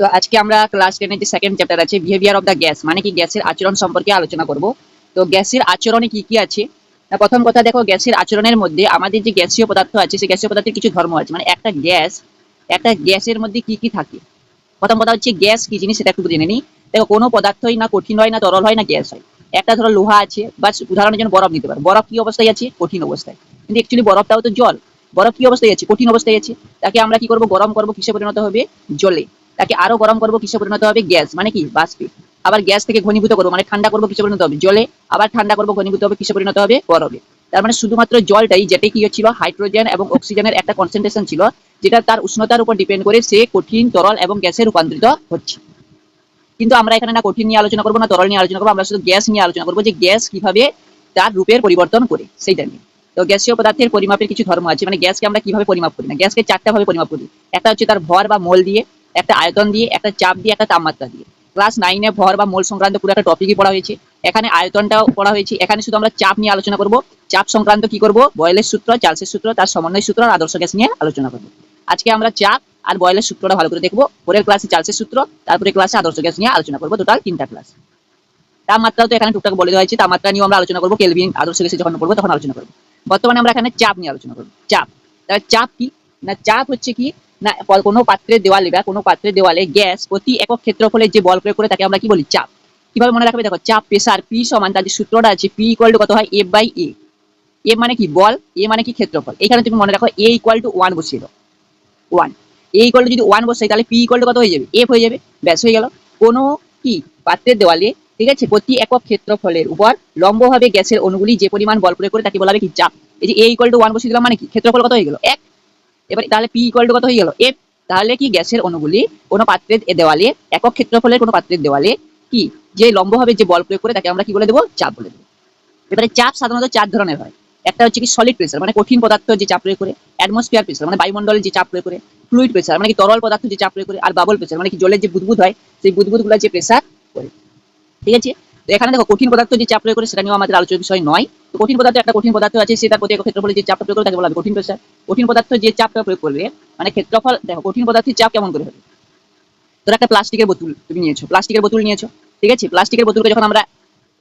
তো আজকে আমরা ক্লাস টেনের যে সেকেন্ড চ্যাপ্টার আছে বিহেভিয়ার অফ দ্য গ্যাস মানে কি গ্যাসের আচরণ সম্পর্কে আলোচনা করব। তো গ্যাসের আচরণে কি কি আছে? প্রথম কথা দেখো, গ্যাসের আচরণের মধ্যে আমাদের যে গ্যাসীয় পদার্থ আছে, সেই গ্যাসীয় পদার্থের কিছু ধর্ম আছে। মানে একটা গ্যাস, একটা গ্যাসের মধ্যে কি কি থাকে? প্রথম কথা হচ্ছে গ্যাস কি জিনিস, সেটা একটু জেনে নিই। দেখো, কোনো পদার্থই না কঠিন হয়, না তরল হয়, না গ্যাস হয়। একটা ধরো লোহা আছে বা উদাহরণের জন্য বরফ নিতে পারো। বরফ কি অবস্থায় আছে? কঠিন অবস্থায়। কিন্তু অ্যাকচুয়ালি বরফটাও তো জল। বরফ কি অবস্থায় আছে? কঠিন অবস্থায় আছে। তাকে আমরা কি করব? গরম করব। কিসে পরিণত হবে? জলে। তাকে আরও গরম করব, কিসে পরিণত হবে? গ্যাস। মানে কি? বাষ্পে। আবার গ্যাস থেকে ঘনীভূত করব মানে ঠান্ডা করব, কিসে পরিণত হবে? জলে। আবার ঠান্ডা করব, ঘনীভূত হবে, কিসে পরিণত হবে? বরফে তার মানে শুধুমাত্র জলটাই যেটা কি ছিল, হাইড্রোজেন এবং অক্সিজেনের একটা কনসেন্ট্রেশন ছিল, যেটা তার উষ্ণতার উপর ডিপেন্ড করে সে কঠিন, তরল এবং গ্যাসে রূপান্তরিত হচ্ছে। কিন্তু আমরা এখানে না কঠিন নিয়ে আলোচনা করব না, তরল নিয়ে আলোচনা করব, আমরা শুধু গ্যাস নিয়ে আলোচনা করব যে গ্যাস কীভাবে তার রূপের পরিবর্তন করে। সেইটা নিয়ে। তো গ্যাসীয় পদার্থের পরিমাপের কিছু ধর্ম আছে মানে গ্যাসকে আমরা কীভাবে পরিমাপ করি না? গ্যাসকে চারটা ভাবে পরিমাপ করি। একটা হচ্ছে তার ভর বা মোল দিয়ে একটা আয়তন দিয়ে, একটা চাপ দিয়ে, একটা তাপমাত্রা দিয়ে। ক্লাস নাইনে ভর বা মোল সংক্রান্ত পুরো একটা টপিকই পড়া হয়েছে। এখানে আয়তনটাও পড়া হয়েছে। এখানে শুধু আমরা চাপ নিয়ে আলোচনা করব। চাপ সংক্রান্ত কি করব? বয়েলের সূত্র, চার্লসের সূত্র, তার সমন্বয় সূত্র, আর আদর্শ গ্যাস নিয়ে আলোচনা করব। আজকে আমরা চাপ আর বয়েলের সূত্রটা ভালো করে দেখব। পরের ক্লাসে চার্লসের সূত্র, তারপরে ক্লাসে আদর্শ গ্যাস নিয়ে আলোচনা করব। টোটাল তিনটা ক্লাস তাপমাত্রাও তো এখানে টুকটাক বলে দেওয়া হয়েছে। তাপমাত্রা নিয়েও আমরা আলোচনা করব। কেলভিন আদর্শ গ্যাসে যখন পড়ব তখন আলোচনা করব। বর্তমানে আমরা এখানে চাপ নিয়ে আলোচনা করব। চাপ। তাহলে চাপ কি? না, চাপ হচ্ছে কি? না কোনো পাত্রের দেওয়ালে বা কোনো পাত্রের দেওয়ালে গ্যাস, প্রতি একক ক্ষেত্রফলে যে বল প্রয়োগ করে তাকে আমরা কি বলি? চাপ। কীভাবে মনে রাখবে? দেখো, চাপ, প্রেসার, পি সমান তার যে সূত্রটা আছে, পি ইকুয়াল টু কত হয়? এফ বাই এ। এ মানে কি? বল। এ মানে কি? ক্ষেত্রফল। এখানে তুমি মনে রাখো, এ ইকুয়াল টু ওয়ান বসিয়ে দাও। ওয়ান এ ইকুয়াল টু যদি ওয়ান বসাই, তাহলে পি ইকুয়াল টু কত হয়ে যাবে? এফ হয়ে যাবে। ব্যাস, হয়ে গেল। কোনো কি? পাত্রের দেওয়ালে, ঠিক আছে? প্রতি একক ক্ষেত্রফলের উপর লম্বভাবে গ্যাসের অনুগুলি যে পরিমাণ বল প্রয়োগ করে তাকে বলা হবে কি? চাপ। এই যে এ ইকুয়াল টু ওয়ান বসিয়ে দিলাম মানে কি? ক্ষেত্রফল কত হয়ে গেল? এক। এবার তাহলে পি ইকুয়াল টু কত হয়ে গেল? এফ তাহলে কি গ্যাসের অনুগুলি কোনো পাত্রের দেওয়ালে, একক ক্ষেত্রফলের কোনো পাত্রের দেওয়ালে, কি? যে লম্বভাবে যে বল প্রয়োগ করে তাকে আমরা কি বলে দেবো? চাপ বলে দেবো। এবারে চাপ সাধারণত চার ধরনের হয়। একটা হচ্ছে কি সলিড প্রেসার মানে কঠিন পদার্থ যে চাপ প্রয়োগ করে অ্যাটমসফিয়ার প্রেসার মানে বায়ুমণ্ডলের যে চাপ প্রয়োগ করে ফ্লুইড প্রেসার মানে কি তরল পদার্থ যে চাপ প্রয়োগ করে, আর বাবল প্রেসার মানে কি জলের যে বুদবুদ হয়, সেই বুদবুদগুলো যে প্রেসার করে। ঠিক আছে? এখানে দেখো কঠিন পদার্থ যে চাপ প্রয়োগ করে সেটা নিয়েও আমাদের আলোচনার বিষয় নয়। তো কঠিন পদার্থ একটা কঠিন পদার্থ আছে সেটার প্রতি একক ক্ষেত্রফলে যে চাপ প্রয়োগ করে তাকে বলা হবে কঠিন প্রেসার কঠিন পদার্থ যে চাপটা প্রয়োগ করবে মানে ক্ষেত্রফল, দেখো কঠিন পদার্থের চাপ কেমন করে হবে? তোর একটা প্লাস্টিকের বোতল তুমি নিয়েছো, প্লাস্টিকের বোতল নিয়েছো, ঠিক আছে? প্লাস্টিকের বোতলকে যখন আমরা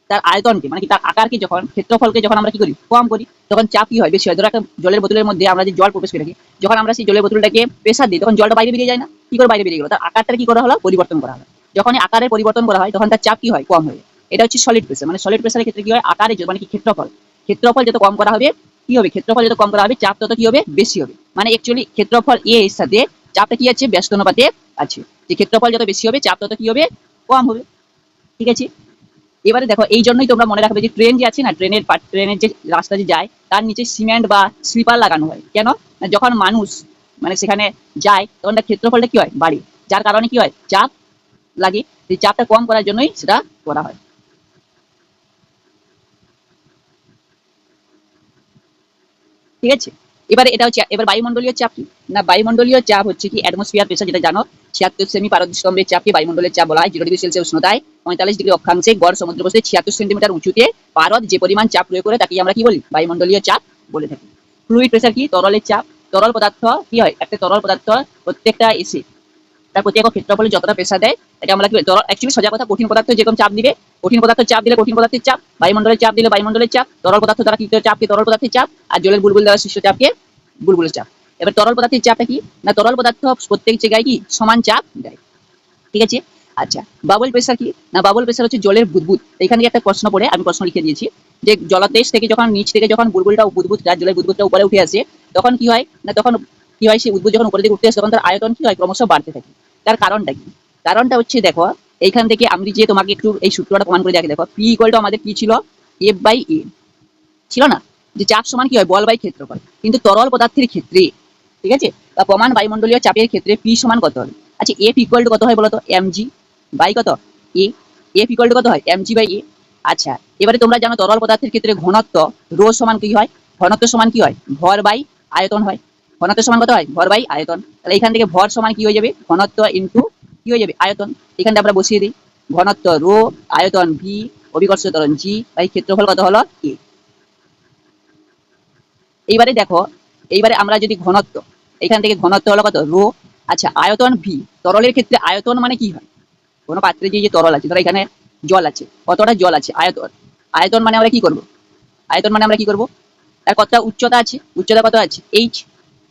তার আয়তনকে মানে কি তার আকারকে যখন, ক্ষেত্রফলকে যখন আমরা কি করি? কম করি, তখন চাপ কি হয়? বেশি হয়। ধরো একটা জলের বোতলের মধ্যে আমরা যে জল প্রবেশ করে রাখি যখন আমরা সেই জলের বোতলটাকে প্রেসার দিই, তখন জলটা বাইরে বেরিয়ে যায় না? কি করে বাইরে বেরিয়ে গেলো? তার আকারটা কি করা হলো? পরিবর্তন করা হলো। যখন আকারের পরিবর্তন করা হয়, তখন তার চাপ কি হয়? কম হয়ে। এটা হচ্ছে সলিড প্রেসার মানে সলিড প্রেসারের ক্ষেত্রে কি হয়? আকারে মানে কি ক্ষেত্রফল? ক্ষেত্রফল যত কম করা হবে, কি হবে? ক্ষেত্রফল যত কম করা হবে, চাপ তত কি হবে? বেশি হবে। মানে অ্যাকচুয়ালি ক্ষেত্রফল এ এর সাথে চাপটা কি আছে? ব্যস্ত অনুপাতে আছে। যে ক্ষেত্রফল যত বেশি হবে, চাপ তত কি হবে? কম হবে। ঠিক আছে? এবারে দেখো, এই জন্যই তোমরা মনে রাখবে যে ট্রেন যে আছে না ট্রেনের ট্রেনের যে রাস্তা যে যায়, তার নিচে সিমেন্ট বা স্লিপার লাগানো হয়। কেন? যখন মানুষ মানে সেখানে যায়, তখন তার ক্ষেত্রফলটা কি হয়? বাড়ে। যার কারণে কি হয়? চাপ লাগে। সেই চাপটা কম করার জন্যই সেটা করা হয়। ঠিক আছে? এবারে এটা হচ্ছে, এবার বায়ুমণ্ডলীয় চাপ কি? না, বায়ুমণ্ডলীয় চাপ হচ্ছে কি অ্যাটমসফিয়ার প্রেসার যেটা জানো? ছিয়াত্তর সেমি পারদ চাপকে বায়ুমণ্ডলের চাপ বলা হয় জিরো ডিগ্রি সেলসিয়াস উষ্ণতায় পঁয়তাল্লিশ ডিগ্রি অক্ষাংশে গড় সমুদ্র বসে ছিয়াত্তর সেন্টিমিটার উঁচুতে পারদ যে পরিমাণ চাপ প্রয়োগ করে তাকে আমরা কি বলি? বায়ুমণ্ডলীয় চাপ বলে থাকি। ফ্লুইড প্রেসার কি? তরলের চাপ। তরল পদার্থ কি হয়? একটা তরল পদার্থ প্রত্যেকটা এসে তার প্রতি একক ক্ষেত্রফলে যতটা প্রেসার দেয়, তাকে আমরা কি অ্যাকচুয়ালি সোজা কথা কঠিন পদার্থ যেরকম চাপ দিবে, কঠিন পদার্থ চাপ দিলে কঠিন পদার্থের চাপ, বায়ুমণ্ডলের চাপ দিলে বায়ুমণ্ডলের চাপ, তরল পদার্থ দ্বারা কৃত চাপকে তরল পদার্থের চাপ, আর জলের বুলবুল দ্বারা সৃষ্ট চাপকে বুলবুলের চাপ। এবার তরল পদার্থের চাপটা কি? না, তরল পদার্থ প্রত্যেক জায়গায় কি? সমান চাপ দেয়। ঠিক আছে? আচ্ছা বাবল প্রেসার কি? না বাবল প্রেসার হচ্ছে জলের বুদবুদ। এখানে একটা প্রশ্ন পড়ে, আমি প্রশ্ন লিখে দিয়েছি, যে জলদেশ থেকে যখন, নিচ থেকে যখন বুলবুলটা বুদবুদটা জলের বুদবুদটা উপরে উঠে আসে, তখন কি হয়? না, তখন কি হয় সেই উদ্বুদ যখন উপরে দিকে উঠতে আসে, তখন তার আয়তন কি হয়? ক্রমশ বাড়তে থাকে। তার কারণটা কি? কারণটা হচ্ছে, দেখো, এইখান থেকে আমি যে তোমাকে একটু এই সূত্রটা প্রমাণ করে দেখে দেখো পি ইকুয়াল টু আমাদের কি ছিল? এফ বাই এ ছিল না? যে চাপ সমান কি হয়? বল বাই ক্ষেত্রফল। কিন্তু তরল পদার্থের ক্ষেত্রে, ঠিক আছে? বা প্রমাণ বায়ুমণ্ডলীয় চাপের ক্ষেত্রে পি সমান কত হবে? আচ্ছা এফ ইকুয়াল টু কত হয় বলতো? এম জি বাই কত? এ এফ ইকুয়াল টু কত হয়? এম জি বাই এ আচ্ছা এবারে তোমরা জানো তরল পদার্থের ক্ষেত্রে ঘনত্ব, রো সমান কি হয়? ঘনত্ব সমান কি হয়? ভর বাই আয়তন হয়। ঘনত্ব সমান কত হয়? ভর বাই আয়তন। তাহলে এখান থেকে ভর সমান কি হয়ে যাবে? ঘনত্ব ইনটু কি হয়ে যাবে? আয়তন। এখান আমরা বসিয়ে দিই। ঘনত্ব রো আয়তন ভি অভিকর্ষ ত্বরণ জি বাই ক্ষেত্রফল কত হলো? এ এইবারে দেখো, এইবারে আমরা যদি ঘনত্ব, এখান থেকে ঘনত্ব হলো কত? রো আচ্ছা আয়তন ভি তরলের ক্ষেত্রে আয়তন মানে কি হয়? কোনো পাত্রে যে তরল আছে, ধরো এখানে জল আছে, কতটা জল আছে? আয়তন। আয়তন মানে আমরা কি করব? আয়তন মানে আমরা কি করব? তার কতটা উচ্চতা আছে? উচ্চতা কত আছে? এইচ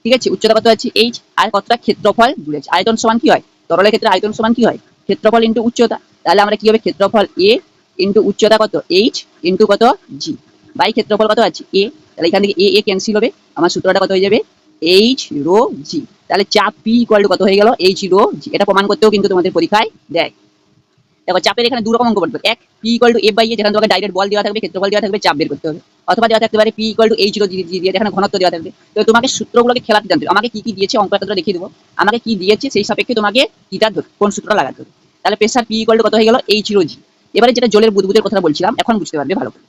ঠিক আছে, উচ্চতা কত আছে? এইচ আর কতটা ক্ষেত্রফল? জুড়ে আছে। আয়তন সমান কি হয়? তরলের ক্ষেত্রে আয়তন সমান কি হয়? ক্ষেত্রফল ইন্টু উচ্চতা। তাহলে আমরা কি হবে? ক্ষেত্রফল এ ইন্টু উচ্চতা কত? এইচ ইন্টু কত? জি বাই ক্ষেত্রফল কত আছে? এ তাহলে এখান থেকে এ এ ক্যান্সেল হবে। আমার সূত্রটা কত হয়ে যাবে? এইচ রো জি তাহলে চাপ পি ইকুয়াল টু কত হয়ে গেল? এইচ রো জি এটা প্রমাণ করতেও কিন্তু তোমাদের পরীক্ষায় দেয়। দেখো, চাপের এখানে দু রকম অঙ্ক করতে এক P equal to F by A যেখানে তোমাকে ডাইরেক্ট বল দেওয়া থাকবে, ক্ষেত্রফল দেওয়া থাকবে, চাপ বের করতে হবে। অথবা দেওয়া থাকতে পারে পি ইকুয়াল টু এইচ দিয়ে যেখানে ঘনত্ব দেওয়া থাকবে। তো তোমাকে সূত্রগুলোকে খেলাতে জানতে আমাকে কি কি দিয়েছে, অঙ্ক একটা দেখিয়ে দেবো। আমাকে কি দিয়েছে, সেই সাপেক্ষে তোমাকে কিটা কোন সূত্রটা লাগাতে হবে। তাহলে প্রেসার পি ইকুয়াল টু কত হয়ে গেল? এইচ রো জি এবারে যেটা জলের বুদবুদের কথা বলছিলাম, এখন বুঝতে পারবে ভালো করে।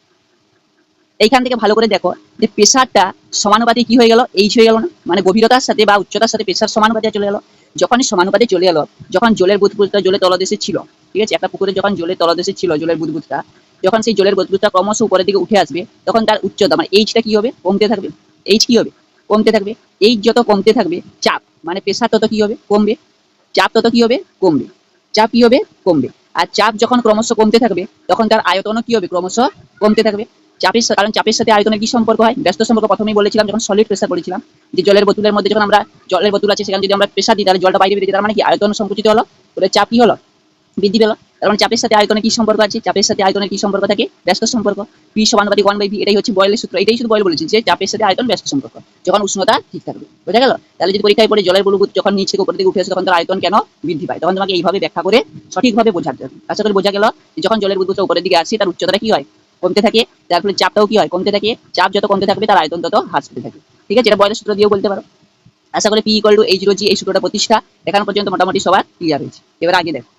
এইখান থেকে ভালো করে দেখো যে প্রেশারটা সমানুপাতে কি হয়ে গেল? এইচ হয়ে গেল না? মানে গভীরতার সাথে বা উচ্চতার সাথে প্রেসার সমানুপাতে চলে গেল। যখনই সমানুপাতে চলে গেল যখন জলের বুদবুদটা জলের তলদেশে ছিল, ঠিক আছে? একটা পুকুরে যখন জলের তলদেশে ছিল, জলের বুদবুদটা যখন সেই জলের বুদবুদটা ক্রমশ উপরের দিকে উঠে আসবে, তখন তার উচ্চতা মানে এইচটা কি হবে? কমতে থাকবে। এইচ কি হবে? কমতে থাকবে। এইচ যত কমতে থাকবে, চাপ মানে প্রেশার তত কি হবে? কমবে। চাপ তত কি হবে? কমবে। চাপ কি হবে? কমবে। আর চাপ যখন ক্রমশ কমতে থাকবে, তখন তার আয়তনও কি হবে? ক্রমশ কমতে থাকবে। চাপের কারণ চাপের সাথে আয়তনের কি সম্পর্ক হয়? ব্যস্ত সম্পর্ক প্রথমেই বলেছিলাম, যখন সলিড প্রেসার করেছিলাম যে জলের বোতলের মধ্যে যখন আমরা জলের বোতল আছে, সেখানে যদি আমরা প্রেসার দিই, তাহলে জলটা বাইরে বেরিয়ে। তার মানে কি? আয়তন সংকুচিত হলো। চাপ কি হলো? বৃদ্ধি পেল। তার মানে চাপের সাথে আয়তনের কি সম্পর্ক আছে? চাপের সাথে আয়তনের কি সম্পর্ক থাকে? ব্যস্ত সম্পর্ক। পি সমানুপাতিক ওয়ান বাই ভি এটাই হচ্ছে বয়েলের সূত্র। এটাই শুধু বয়েল বলেছি যে চাপের সাথে আয়তন, ব্যস্ত সম্পর্ক। যখন উষ্ণতা ঠিক থাকবে। বোঝা গেল? তাহলে যদি পরীক্ষায় পড়ে জলের বুলবুদ যখন নিচে উপর দিকে উঠে আসে, তখন তার আয়তন কেন বৃদ্ধি পায়? তখন তোমাকে এইভাবে ব্যাখ্যা করে সঠিকভাবে বোঝাতে হবে। আশা করি বোঝা গেল যখন জলের বুদবুদটা উপরের দিকে আসে, তার উচ্চতাটা কি হয়? কমতে থাকে। যার ফলে চাপটাও কি হয়? কমতে থাকে। চাপ যত কমতে থাকবে, তার আয়তন তত হ্রাস পেতে থাকে। ঠিক আছে? এটা বয়েলের সূত্র দিয়েও বলতে পারো। আশা করি P equal to H G এই সূত্রটা প্রতিষ্ঠা। এখান পর্যন্ত মোটামুটি সবার ক্লিয়ার হয়েছে। এবার আগে দেখো।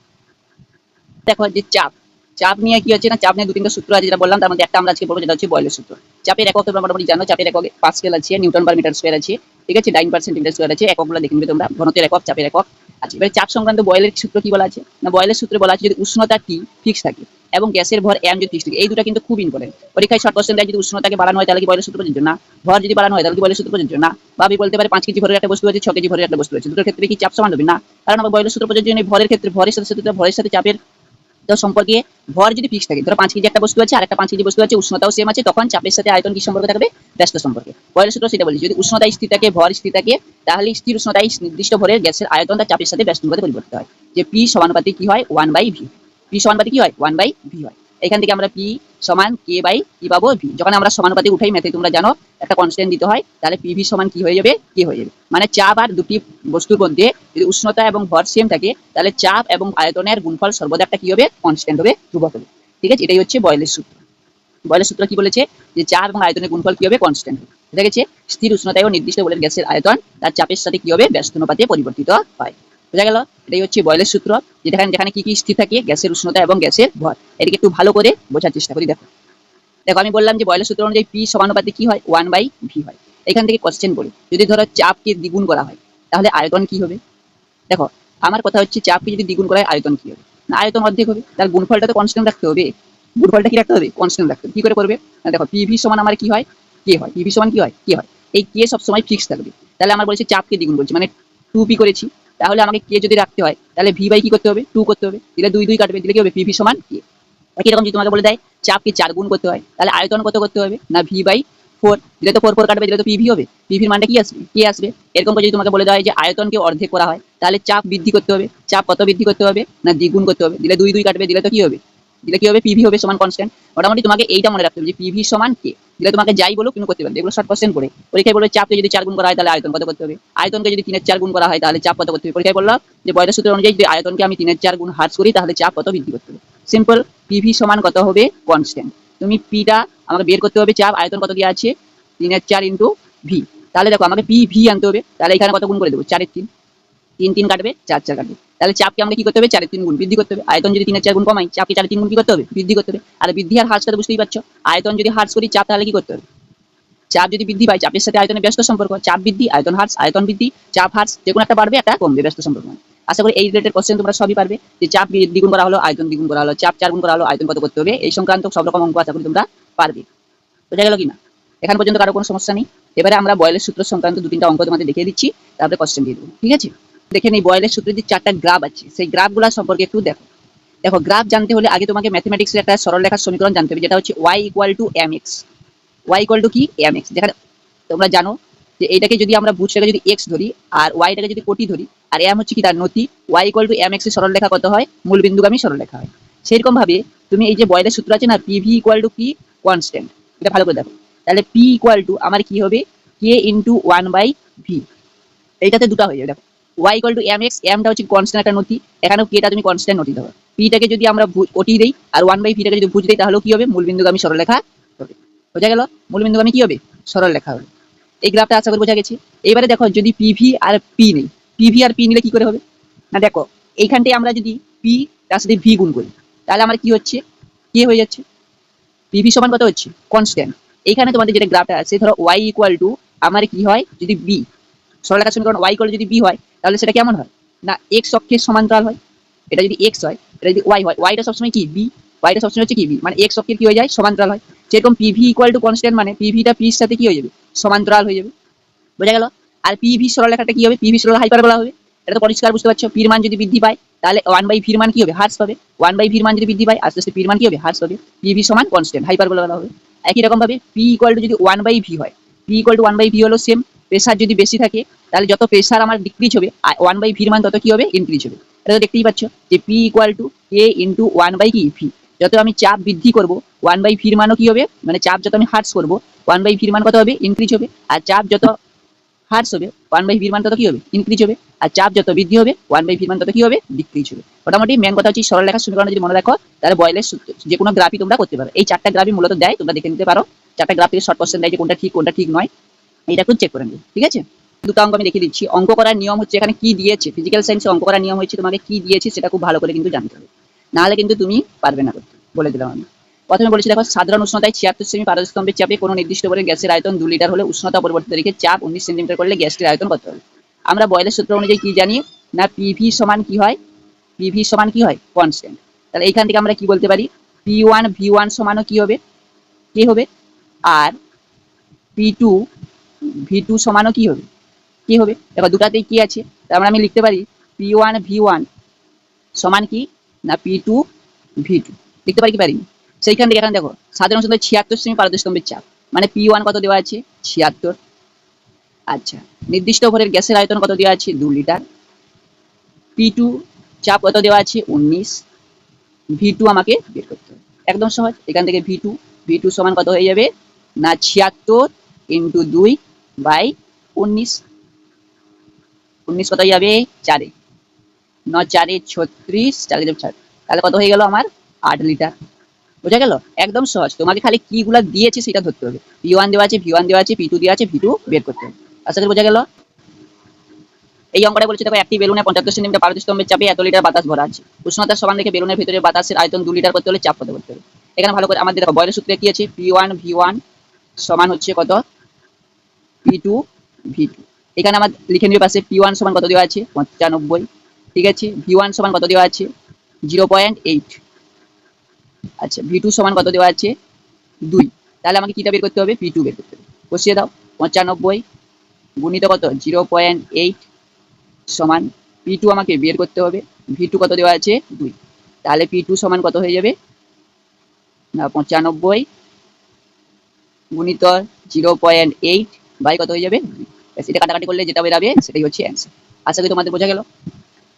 দেখো যে চাপ। চাপ নিয়ে কি হচ্ছে না? চাপ নিয়ে দু তিনটা সূত্র আছে যেটা বললাম, তার মধ্যে একটা আমরা আজকে হচ্ছে বয়েলের সূত্র। চাপের একক তোমরা মোটামুটি জানো, চাপের একক পাস্কেল আছে, নিউটন পার মিটার স্কোয়ার আছে, ঠিক আছে? ডাইন পার সেন্টিমিটার স্কোয়ার আছে, এককগুলো দেখে নিবে তোমরা, ঘনত্বের একক, চাপের একক। আছে এবার চাপ সংক্রান্ত বয়েলের সূত্র কি বলা আছে? না বয়েলের সূত্রে বলা আছে যদি উষ্ণতা টি ফিক্স থাকে এবং গ্যাসের ভর এম যদি ফিক্স থাকে, এই দুটো কিন্তু খুব ইম্পর্টেন্ট পরীক্ষায় শর্ট কোশ্চেন যদি উষ্ণতাকে বাড়ানো হয়, তাহলে কি বয়েলের সূত্র প্রযোজ্য? না। ভর যদি বাড়ানো হয়, তাহলে কি বয়েলের সূত্র প্রযোজ্য? না। বা আমি বলতে পারি পাঁচ কেজি ভরের একটা বস্তু আছে, ছ কেজি ভরের একটা বস্তু আছে, দুটোর ক্ষেত্রে কি চাপ সমান হবে? না। কারণ আমার বয়েলের সূত্র প্রযোজ্য নেই, ভরের ক্ষেত্রে ভরের সাথে সাথে, ভরের সাথে চাপের সম্পর্কে ভর যদি ফিক্স থাকে, ধরো পাঁচ কেজি একটা বস্তু আছে আর একটা পাঁচ কেজি বস্তু আছে, উষ্ণতাও সেম আছে, তখন চাপের সাথে আয়তন কি সম্পর্ক থাকবে? ব্যস্ত সম্পর্কে। পয়লা সূত্র সেটা বলি, যদি উষ্ণতা স্থির থাকে, ভর স্থির থাকে, তাহলে স্থির উষ্ণতায় নির্দিষ্ট ভরের গ্যাসের আয়তন তার চাপের সাথে ব্যস্ত পরিবর্তিত হয়। যে পি সমানুপাতে কি হয়? ওয়ান বাই ভি পি সমানুপাতে কি হয়? ওয়ান বাই ভি হয়। এখান থেকে আমরা পি সমান কে বাই কি পাবো ভি যখন আমরা সমানুপাতিক উঠাই ম্যাথে তোমরা জানো, একটা কনস্ট্যান্ট দিতে হয়, তাহলে পি ভি সমান কি হয়ে যাবে? কে হয়ে যাবে। মানে চাপ আর দুটি বস্তুর মধ্যে যদি উষ্ণতা এবং ভর সেম থাকে, তাহলে চাপ এবং আয়তনের গুণফল সর্বদা একটা কি হবে? কনস্ট্যান্ট হবে, ধ্রুবক হবে। ঠিক আছে? এটাই হচ্ছে বয়েলের সূত্র। বয়লের সূত্র কি বলেছে? যে চাপ এবং আয়তনের গুণফল কি হবে? কনস্ট্যান্ট হবে। বুঝা গেছে স্থির উষ্ণতায় ও নির্দিষ্ট বলের গ্যাসের আয়তন, তার চাপের সাথে কি হবে? ব্যস্ত অনুপাতে পরিবর্তিত হয়। বোঝা গেল? এটাই হচ্ছে বয়েলের সূত্র। যেখানে যেখানে কি কি স্থির থাকে, গ্যাসের উষ্ণতা এবং গ্যাসের ভর। এটাকে একটু ভালো করে বোঝার চেষ্টা করি, দেখো। দেখো, আমি বললাম যে বয়েলের সূত্র অনুযায়ী পি সমানুপাতে কি হয়? ওয়ান বাই ভি হয়। এখান থেকে কোশ্চেন করি। যদি ধরো চাপকে দ্বিগুণ করা হয়, তাহলে আয়তন কি হবে? দেখো, আমার কথা হচ্ছে চাপকে যদি দ্বিগুণ করা হয়, আয়তন কি হবে? না, আয়তন অর্ধেক হবে। তার গুণফলটা তো কনস্ট্যান্ট রাখতে হবে। গুণফলটা কি রাখতে হবে? কনস্ট্যান্ট রাখতে হবে। কি করে করবে? দেখো পিভি সমান আমার কি হয়? কে হয়। পিভি সমান কি হয়? কে হয়। এই কে সবসময় ফিক্স থাকবে। তাহলে আমার বলছে চাপকে দ্বিগুণ করছি মানে টু পি করেছি। তাহলে আমাকে কে যদি রাখতে হয়? তাহলে ভি বাই কি করতে হবে? টু করতে হবে। দিলে দুই দুই কাটবে, দিলে কি হবে? পিভি সমান কে একই রকম যদি তোমাকে বলে দেয়, চাপকে চার গুণ করতে হয়, তাহলে আয়তন কত করতে হবে? না ভি বাই ফোর দিলে তো ফোর ফোর কাটবে, দিলে তো পিভি হবে। পিভির মানটা কি আসবে? কে আসবে। এরকম যদি তোমাকে বলে দেওয়া হয় যে আয়তনকে অর্ধেক করা হয়, তাহলে চাপ বৃদ্ধি করতে হবে। চাপ কত বৃদ্ধি করতে হবে? না দ্বিগুণ করতে হবে। দিলে দুই দুই কাটবে, দিলে তো কি হবে? দিলে কি হবে? পিভি হবে সমান কনস্ট্যান্ট মোটামুটি তোমাকে এইটা মনে রাখতে হবে যে পিভি সমান কে দিলে তোমাকে যাই বলো কিন্তু করতে পারবে। এগুলো শর্ট কোশ্চেন করে। পরীক্ষায় বলবে চাপকে যদি চার গুণ করা হয়, তাহলে আয়তন কত করতে হবে? আয়তনকে যদি তিনের চার গুণ করা হয়, তাহলে চাপ কত করতে হবে? পরীক্ষায় বলল যে বয়লের সূত্র অনুযায়ী যদি আয়তনকে আমি তিনের চার গুণ হ্রাস করি, তাহলে চাপ কত বৃদ্ধি করতে হবে? সিম্পল পিভি সমান কত হবে? কনস্ট্যান্ট তুমি পিটা আমাকে বের করতে হবে, চাপ, আয়তন কত দিয়ে আছে? তিনের চার ইন্টু ভি তাহলে দেখো, আমাকে পি ভি আনতে হবে। তাহলে এখানে কত গুণ করে দেবো? চারের তিন। তিন তিন কাটবে চার চার কাটবে। তাহলে চাপকে আমাকে কি করতে হবে? চারের তিন গুণ বৃদ্ধি করতে হবে। আয়তন যদি তিনের চার গুণ কমাই, চাপকে চারের তিন গুণ কি করতে হবে? বৃদ্ধি করতে হবে। আর বৃদ্ধি আর হ্রাসটা তো বুঝতেই পারছ? আয়তন যদি হ্রাস করি, চাপ তাহলে কি করতে হবে? চাপ যদি বৃদ্ধি পায় চাপের সাথে আয়তনের ব্যস্ত সম্পর্ক, চাপ বৃদ্ধি, আয়তন হ্রাস, আয়তন বৃদ্ধি, চাপ হ্রাস যে কোনো একটা বাড়বে, একটা কমবে, ব্যস্ত সম্পর্ক মানে। আশা করি এই রিলেটেড কোশ্চেন তোমরা সবই পারবে, যে চাপ দ্বিগুণ করা হলো, আয়তন দ্বিগুণ করা হলো, চাপ চার গুণ করা হলো, আয়তন কত করতে হবে? এই সংক্রান্ত সব রকম অঙ্ক আশা করি তোমরা পারবে। বোঝা গেল কিনা? এখান পর্যন্ত কারও কোনো সমস্যা নেই। এবারে আমরা বয়েলের সূত্র সংক্রান্ত দু তিনটা অঙ্ক তোমাদের দেখিয়ে দিচ্ছি, তারপরে কোশ্চেন দিয়ে দেবো। ঠিক আছে? দেখে নেই বয়েলের সূত্রে যে চারটা গ্রাফ আছে, সেই গ্রাফগুলো সম্পর্কে একটু দেখো। দেখো গ্রাফ জানতে হলে আগে তোমাকে ম্যাথমেটিক্সের একটা সরল রেখার সমীকরণ জানতে হবে, যেটা হচ্ছে Y equal to M X Y equal to কি? এম এক্স যেখানে তোমরা জানো যে এইটাকে যদি আমরা বুঝটাকে যদি এক্স ধরি, আর ওয়াইটাকে যদি কোটি ধরি, আর এম হচ্ছে কি তার নতি? ওয়াই ইকুয়াল টু এম এক্সের সরল রেখা কত হয়? মূল বিন্দুগামী সরল রেখা হয়। সেরকম ভাবে তুমি এই যে বয়েলের সূত্র আছে না পিভি ইকুয়াল টু কি? কনস্ট্যান্ট এটা ভালো করে দেখো। তাহলে পি ইকুয়াল টু আমার কি হবে? K into one by V এইটাতে দুটো হয়ে যাবে। দেখো Y equal to M X এমটা হচ্ছে কনস্ট্যান্ট একটা নথি, এখানেও কেটা তুমি কনস্ট্যান্ট নতি দেবো। পিটাকে যদি আমরা ওটি দিই, আর ওয়ান বাই ভিটাকে যদি ভুজ দিই তাহলে কি হবে? মূল বিন্দুগামী সরলরেখা হবে। বোঝা গেল? বিন্দুগামী কি হবে? সরলরেখা হবে। এই গ্রাফটা আশা করি বোঝা গেছে। এবারে দেখো, যদি পিভি আর পি নেই পিভি আর পি নিলে কি করে হবে? না, দেখো, এইখানটায় আমরা যদি পি তার সাথে ভি গুণ করি, তাহলে আমার কি হচ্ছে? কি হয়ে যাচ্ছে? পিভি সমান কত হচ্ছে? কনস্ট্যান্ট এইখানে তোমাদের যেটা গ্রাফটা আছে, ধরো ওয়াই ইকুয়াল টু আমার কি হয়? যদি বি সরলরেখা সমীকরণ ওয়াই ইকুয়াল যদি বি হয়, তাহলে সেটা কেমন হয়? না এক্স অক্ষের সমান্তরাল হয়। এটা যদি এক্স হয়, এটা যদি ওয়াই হয় ওয়াইটা সবসময় কি? বি ওয়াইটা সবসময় হচ্ছে কি বি মানে এক্স অক্ষের কি হয়ে যায়? সমান্তরাল হয়। যেরকম পিভি ইকুয়াল টু কনস্ট্যান্ট মানে পিভিটা পির সাথে কি হয়ে যাবে? সমান্তরাল হয়ে যাবে। বোঝা গেল? আর পিভি সরলরেখাটা কি হবে? পিভি সরল হাইপারবোলা হবে। এটা তো পরিষ্কার বুঝতে পারছ পির মান যদি বৃদ্ধি পায়, তাহলে ওয়ান বাই ভির মান কি হবে? হ্রাস পাবে। ওয়ান বাই ভির মান যদি বৃদ্ধি পায়, আস্তে আস্তে পির মান কি হবে? হ্রাস পাবে। পিভি সমান কনস্ট্যান্ট হাইপারবোলা হবে। একই রকম ভাবে পি ইকুয়াল টু যদি ওয়ান বাই ভি হয় P equal to one by V হলো সেম প্রেসার যদি বেশি থাকে, তাহলে যত প্রেশার আমার ডিক্রিজ হবে ওয়ান বাই ভির মান তত কি হবে? ইনক্রিজ হবে। এটা তো দেখতেই পাচ্ছ যে P equal to K into one by কি ভি যত আমি চাপ বৃদ্ধি করব ওয়ান বাই ভির মানও কি হবে? মানে চাপ যত আমি হার্স করব ওয়ান বাই ভির মান কত হবে? ইনক্রিজ হবে। আর চাপ যত হ্রাস হবে ওয়ান বাই ভির মান তত কি হবে? ইনক্রিজ হবে। আর চাপ যত বৃদ্ধি হবে ওয়ান বাই ভির মান তত কি হবে? ডিক্রিজ হবে। মোটামুটি মেন কথা হচ্ছে সরল রেখার সমীকরণ যদি মনে রাখো, তাহলে বয়েলের যে কোনো গ্রাফই তোমরা করতে পারো। এই চারটা গ্রাফই মূলত দেয়, তোমরা দেখে নিতে পারো। চারটা গ্রাফ থেকে শর্ট কোশ্চেন দেয় যে কোনটা ঠিক কোনটা ঠিক নয়। এইটা একটু চেক করে নিবে ঠিক আছে? দুটো অঙ্ক আমি দেখিয়ে দিচ্ছি। অঙ্ক করার নিয়ম হচ্ছে এখানে কি দিয়েছে? ফিজিক্যাল সায়েন্সে অঙ্ক করার নিয়ম হচ্ছে তোমাকে কি দিয়েছে সেটা খুব ভালো করে কিন্তু জানতে হবে। নাহলে কিন্তু তুমি পারবে না করতে, বলে দিলাম আমি। প্রথমে বলেছি, দেখো, সাধারণ উষ্ণতায় ছিয়াত্তর সেমি পারস্তম্ভের চাপে কোনো নির্দিষ্ট করে গ্যাসের আয়তন দু লিটার হলে উষ্ণতা পরিবর্তিত রেখে চাপ উনিশ সেন্টিমিটার করলে গ্যাসটির আয়তন কত হবে? আমরা বয়লের সূত্র অনুযায়ী কি জানি? না পিভি সমান কি হয়? পিভি সমান কি হয়? কনস্ট্যান্ট তাহলে এইখান থেকে আমরা কি বলতে পারি? পি ওয়ান ভি ওয়ান সমানও কি হবে? কি হবে? আর পি টু ভি টু সমানও কি হবে? কি হবে? দেখো দুটাতেই কি আছে? তার মানে আমি লিখতে পারি পি ওয়ান ভি ওয়ান সমান কি? না পি টু ভি টু লিখতে পারি কি পারি? সেইখান থেকে এখানে দেখো, সাধারণ সূত্র ছিয়াত্তর সেমি পারদস্তম্ভের চাপ। মানে পি ওয়ান কত দেওয়া আছে? ছিয়াত্তর। আচ্ছা নির্দিষ্ট ভরের গ্যাসের আয়তন কত দেওয়া আছে? দু লিটার। পি টু চাপ কত দেওয়া আছে? উনিশ। ভি টু আমাকে বের করতে হবে। একদম সহজ। এখান থেকে ভি টু ভি টু সমান কত হয়ে যাবে? না, ছিয়াত্তর ইন্টু দুই বাই উনিশ উনিশ কত যাবে? চারে। ন চারে ছত্রিশ, চারে তাহলে কত হয়ে গেল আমার আট লিটার। বোঝা গেল? একদম সহজ। তোমাকে খালি কিগুলা দিয়েছে সেটা ধরতে হবে। ওয়ান দেওয়া আছে ভি ওয়ান দেওয়া আছে টু দেওয়া আছে ভি টু বের করতে হবে। করি বোঝা গেল? এই অঙ্কটা বলছে, দেখো, একটি বেলুনে পঞ্চাত্তর সেন্টিমিটার পারদ স্তম্ভের চাপে এত লিটার বাতাস ভরা আছে। উষ্ণতার সমান দেখে বেলুনের ভিতরে বাতাসের আয়তন দু লিটার করতে হলে চাপ করতে হবে? এখানে ভালো করে আমাদের, দেখো সূত্রে কি আছে? পি ওয়ান ভি ওয়ান সমান হচ্ছে কত? পি টু ভি টু এখানে আমার লিখে নিবে পাশে পি ওয়ান সমান কত দেওয়া আছে? পঁচানব্বই। ঠিক আছে? ভি ওয়ান সমান কত দেওয়া আছে? জিরো পয়েন্ট এইট আচ্ছা ভি টু সমান কত দেওয়া আছে? দুই। তাহলে আমাকে কিটা বের করতে হবে? পি টু বের করতে হবে। বসিয়ে দাও। পঁচানব্বই গুণিত কত? জিরো পয়েন্ট এইট সমান পি টু আমাকে বের করতে হবে। ভি টু কত দেওয়া আছে? দুই। তাহলে পি টু সমান কত হয়ে যাবে? না, পঁচানব্বই গুণিত জিরো পয়েন্ট এইট বাই কত হয়ে যাবে। এটা কাটাকাটি করলে যেটা বেরাবে, সেটাই হচ্ছে অ্যান্সার আশা করি তোমাদের বোঝা গেল।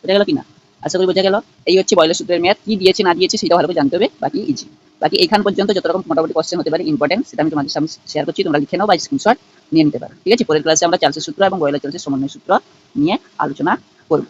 বোঝা গেল কি না আশা করি বোঝা গেল। এই হচ্ছে বয়লের সূত্রের ম্যাথ কি দিয়েছে, না দিয়েছে সেটা ভালো করে জানতে হবে। বাকি ইজি বাকি এখান পর্যন্ত যত রকম মোটামুটি কোশ্চেন হতে পারে ইম্পর্টেন্ট সেটা আমি তোমাদের সামনে শেয়ার করছি। তোমরা লিখে নাও বা স্ক্রিনশট নিয়ে নিতে পারো। ঠিক আছে? পরের ক্লাসে আমরা চার্লসের সূত্র এবং বয়লের চার্লসের সমন্বয় সূত্র নিয়ে আলোচনা করব।